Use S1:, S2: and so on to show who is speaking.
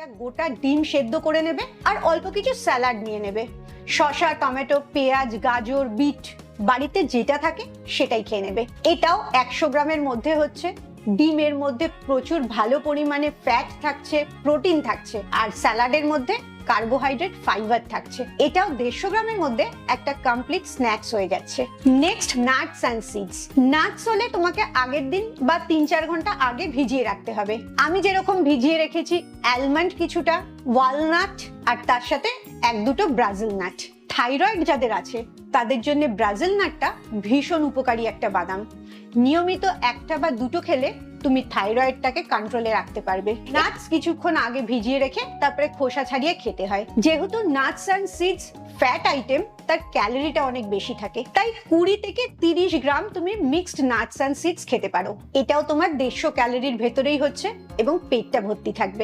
S1: একটা গোটা ডিম সেদ্ধ করে নেবে আর অল্প কিছু স্যালাড নিয়ে নেবে। শশা টমেটো, পেঁয়াজ, গাজর, বিট, বাড়িতে যেটা থাকে সেটাই খেয়ে নেবে। এটাও একশো গ্রামের মধ্যে হচ্ছে। ডিমের মধ্যে প্রচুর ভালো পরিমাণে ফ্যাট থাকছে প্রোটিন থাকছে। আর স্যালাডের মধ্যে কার্বোহাইড্রেট ফাইবার থাকছে। এটাও দেড়শো গ্রামের মধ্যে একটা কমপ্লিট স্ন্যাক্স হয়ে যাচ্ছে। Next nuts and seeds nuts হলে তোমাকে আগের দিন বা তিন চার ঘণ্টা আগে ভিজিয়ে রাখতে হবে। আমি যেরকম ভিজিয়ে রেখেছি অ্যালমন্ড কিছুটা ওয়ালনাট আর তার সাথে এক দুটো ব্রাজিল নাট থাইরয়েড যাদের আছে তাদের জন্য ব্রাজিল নাটটা ভীষণ উপকারী একটা বাদাম। নিয়মিত একটা বা দুটো খেলে তুমি থাইরয়েডটাকে কন্ট্রোলে রাখতে পারবে। নাটস কিছুক্ষণ আগে ভিজিয়ে রেখে তারপরে খোসা ছাড়িয়ে খেতে হয়। যেহেতু nuts and seeds fat item তার ক্যালোরিটা অনেক বেশি থাকে। তাই কুড়ি থেকে তিরিশ গ্রাম তুমি মিক্সড নাটস অ্যান্ড সিডস খেতে পারো। এটাও তোমার দেড়শো ক্যালোরির ভেতরেই হচ্ছে এবং পেটটা ভর্তি থাকবে।